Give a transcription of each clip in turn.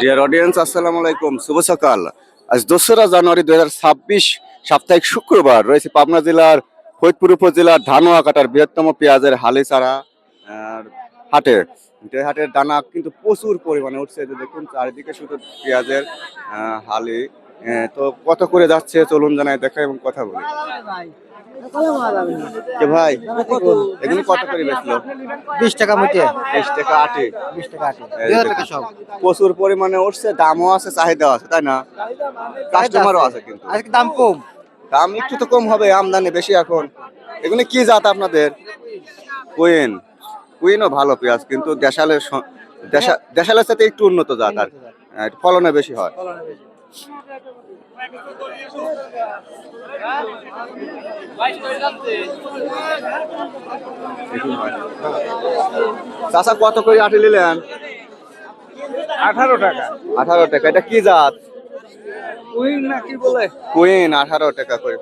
Dear audience আসসালামু আলাইকুম শুভ সকাল আজ দোসরা জানুয়ারি হাজার ছাব্বিশ, সাপ্তাহিক শুক্রবার রয়েছে পাবনা জেলার ফরিদপুর উপজেলার ধানোয়া কাটার বৃহত্তম পেঁয়াজের হালিচারা হাটে। হাটের দানা কিন্তু প্রচুর পরিমাণে উঠছে, যে দেখুন চারিদিকে শুধু পেঁয়াজের হালি। তো কত করে যাচ্ছে চলুন জানাই দেখা এবং কথা বলি। কে ভাই এগুলো কত করে বেচলো? বিশ টাকা বিশ টাকা আটে। বিশ টাকা প্রচুর পরিমাণে উঠছে দামও আছে চাহিদাও আছে তাই না? কাস্টমারও আছে কিন্তু। আজকে দাম কম। দাম একটু তো কম হবে আমদানি বেশি এখন। এগুলো কি জাত আপনাদের? কুইন কুইনও ভালো পেঁয়াজ কিন্তু দেশালের দেশালের সাথে একটু উন্নত জাত আর হ্যাঁ, ফলনে বেশি হয়। চাচা কত করে আটি নিলেন? আঠারো টাকা। আঠারো টাকা। এটা কি জাত? উইন না কি বলে? কুইন আঠারো টাকা করে।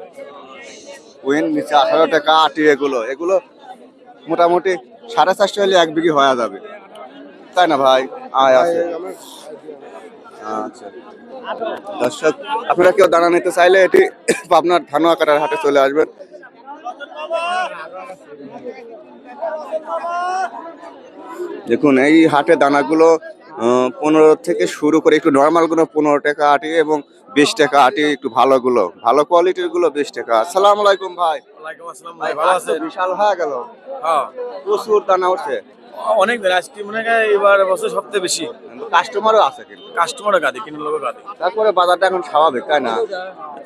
কুইন নিচে আঠারো টাকা আটি এগুলো। এগুলো মোটামুটি সাড়ে চারশো হলে এক বিঘি হয়ে যাবে। তাই না ভাই? আয় আছে। আচ্ছা। দর্শক আপনারা কেউ দানা নিতে চাইলে এটি আপনার ধানোয়া কাটার হাটে চলে আসবেন। দেখুন এই হাটে দানাগুলো পনেরো থেকে শুরু করে একটু নর্মালগুলো পনেরো টাকা আটি এবং বিশ টাকা আটি একটু ভালো গুলো ভালো কোয়ালিটিরগুলো বিশ টাকা। আসসালামু আলাইকুম ভাই। তো বিশাল হয়ে গেল। হ্যাঁ। প্রচুর দানা উঠছে অনেক আজকে মনে হয় এবার বছর সবচেয়ে বেশি। কাস্টমারও আছে কিন্তু। কাস্টমারও গাদি কিনে লোক গাদি। তারপরে বাজারটা এখন স্বাভাবিক তাই না?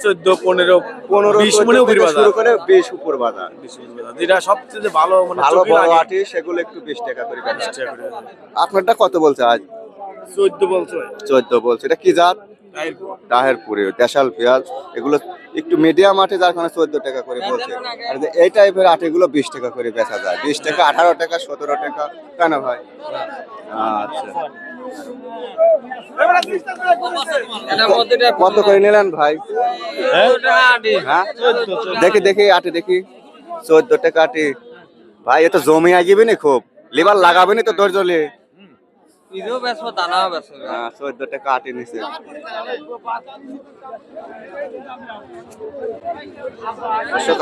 চোদ্দ পনেরো পনেরো বিশ মনে বাজার শুরু করে বিশ উপর বাজার। যেটা সবচেয়ে ভালো মানে ভালো বড় আটি সেগুলো একটু বিশ টাকা করে। আপনারটা কত বলছে আজ? চোদ্দ বলছো চোদ্দ বলছে এটা কি জাত? তাহেরপুরে। দেশাল পেঁয়াজ এগুলো একটু মিডিয়াম আটে যার কারণে চোদ্দ টাকা করে বলছে। আর এই টাইপের আটেগুলো বিশ টাকা করে বেচা যায়। বিশ টাকা আঠারো টাকা সতেরো টাকা কেন ভাই? আচ্ছা। কত করে নিলেন ভাই? হ্যাঁ? দেখি দেখি আটে দেখি। চোদ্দ টাকা আটে। ভাই এ তো জমি আগিবে নি খুব। লিবার লাগাবে নি তো হ্যাঁ চোদ্দ টাকা আটে নিছে।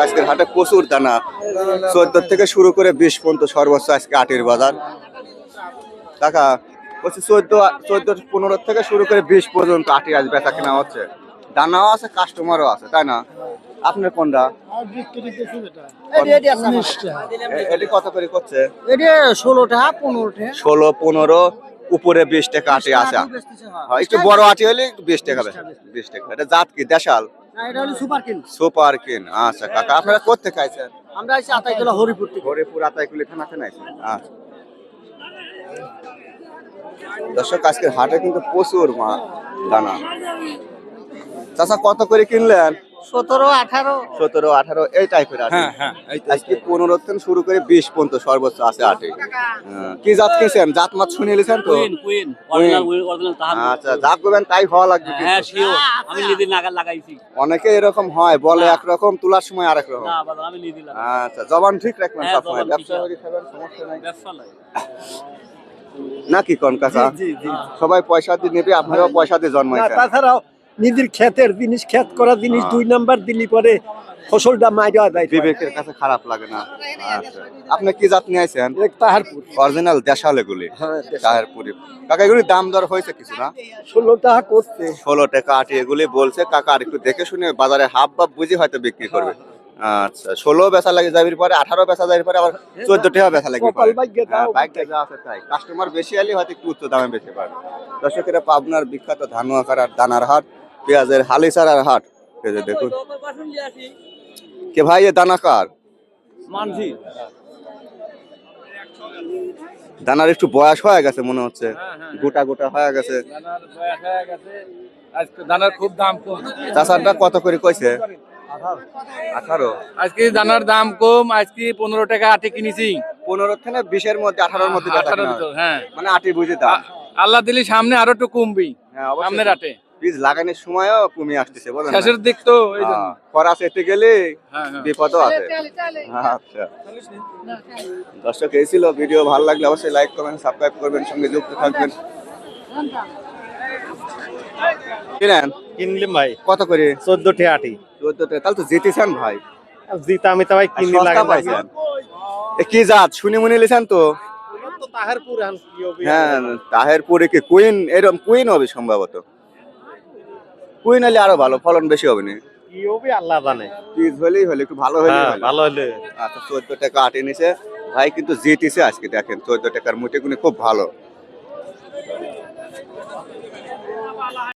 আজকের হাটে প্রচুর দানা। চোদ্দ থেকে শুরু করে বিশ পর্যন্ত সর্বোচ্চ আজকে আটের বাজার। কাকা বলছি চোদ্দ চোদ্দ পনেরো থেকে শুরু করে বিশ পর্যন্ত আটি আজ বেচা কেনা হচ্ছে। দানাও আছে কাস্টমারও আছে তাই না? আপনার কোনটা? এটি কত করে করছে? ষোলো টাকা পনেরো টাকা। ষোলো পনেরো উপরে বিশ টাকা আটি আছে। হ্যাঁ, একটু বড় আটি হলে একটু বিশ টাকা বিশ টাকা। এটা জাত কি? দেশাল? সুপার কিন আচ্ছা কাকা আপনারা করতে খাইছেন আমরা আছি আতাইতলা হরিপুর থেকে। হরিপুর আতাইকুলি থানাতে নাইছেন আচ্ছা। দর্শক আজকের হাটে কিন্তু প্রচুর মা দানা। চাচা কত করে কিনলেন? সতেরো আঠারো। সতেরো আঠারো এই টাইপের আটি। আজকে পনেরো থেকে শুরু করে বিশ পর্যন্ত সর্বোচ্চ আছে আটি। হ্যাঁ, কি জাত কিনছেন? জাত মাছ শুনে নিয়েছেন তো? কুইন কুইন অরিজিনাল অরিজিনাল তাহার আচ্ছা যা করবেন তাই হওয়া লাগবে কিন্তু। হ্যাঁ আমি নিজে নাগাল লাগাইছি। অনেকে এরকম হয় বলে একরকম তোলার সময় আরেক রকম। না বাবা আমি নিজে লাগাই আচ্ছা জবান ঠিক রাখবেন হ্যাঁ, সবসময় ব্যবসা সমস্যা নাই। নাকি কোন সবাই পয়সা দিয়ে নেবে আপনারাও পয়সা দিয়ে তাছাড়াও নিজের ক্ষেতের জিনিস ক্ষেত করা জিনিস দুই নাম্বার দিলি পরে ফসলটা মাইরা দেয়। বিবেকের কাছে খারাপ লাগে না। আচ্ছা। আপনি কি জাত নিয়ে আইছেন? তাহারপুর। অরিজিনাল দেশাল এগুলি। হ্যাঁ কাকা এগুলি দাম দর হয়েছে কিছু না? ষোলো টাকা করছে। ষোলো টাকা আটি এগুলি বলছে। কাকা আর একটু দেখে শুনে বাজারে হাফ বাপ বুঝে হয়তো বিক্রি করবে। আচ্ছা ষোলো বেচা লাগে যাবির পরে আঠারো বেচা যাবির পরে আবার চোদ্দ টাকা বেচা যা আছে তাই। কাস্টমার বেশি হলে হয়তো একটু উচ্চ দামে বেচতে পারবে দর্শকেরা পাবনার বিখ্যাত ধানুয়াকার আর দানার হাট পেঁয়াজের হালিসারার হাট। এই দেখুন। কে ভাই এ দানাকার মানছি দানার একটু বয়স হয়ে গেছে মনে হচ্ছে। গোটা গোটা হয়ে গেছে। দানার বয়স হয়ে গেছে। আজকে দানার খুব দাম কম। চাষারটা কত করে কইছে? আঠারো। আজকে দানার দাম কম আজকে পনেরো টাকা আটে কিনেছি। পনেরো থেকে বিশের মধ্যে আঠারোর মধ্যে হয়। হ্যাঁ। মানে আটি বুঝে দাম। আল্লাহ দিলি সামনে আরও একটু কমবি হ্যাঁ, সামনের আটে। বীজ লাগানোর সময়ও কমে আসতেছে বলেন শেষের দিক তো হ্যাঁ, খরা যেতে গেলে হ্যাঁ বিপদও আছে। আচ্ছা। দর্শক এই ছিল ভিডিও ভালো লাগলে অবশ্যই লাইক করবেন সাবস্ক্রাইব করবেন সঙ্গে যুক্ত থাকবেন। কিনেন? কিনলাম ভাই। কত করে? চোদ্দ আটি। চোদ্দ টাকা তাহলে তো জিতেছেন ভাই। জিতা আমি তো ভাই কিনি পাইছেন। কি জাত? শুনি মুনি লিছেন তো। হ্যাঁ তাহেরপুরে কি কুইন? এরকম কুইন হবে সম্ভবত। কুইন হলে আরও ভালো ফলন বেশি হবে না। কি হবে আল্লাহ জানে। পিস হলেই হলে একটু ভালো হ্যাঁ ভালো হলে। আচ্ছা চোদ্দ টাকা আটে নিছে। ভাই কিন্তু জিতিছে আজকে দেখেন চোদ্দ টাকার মুটে গুনে খুব ভালো।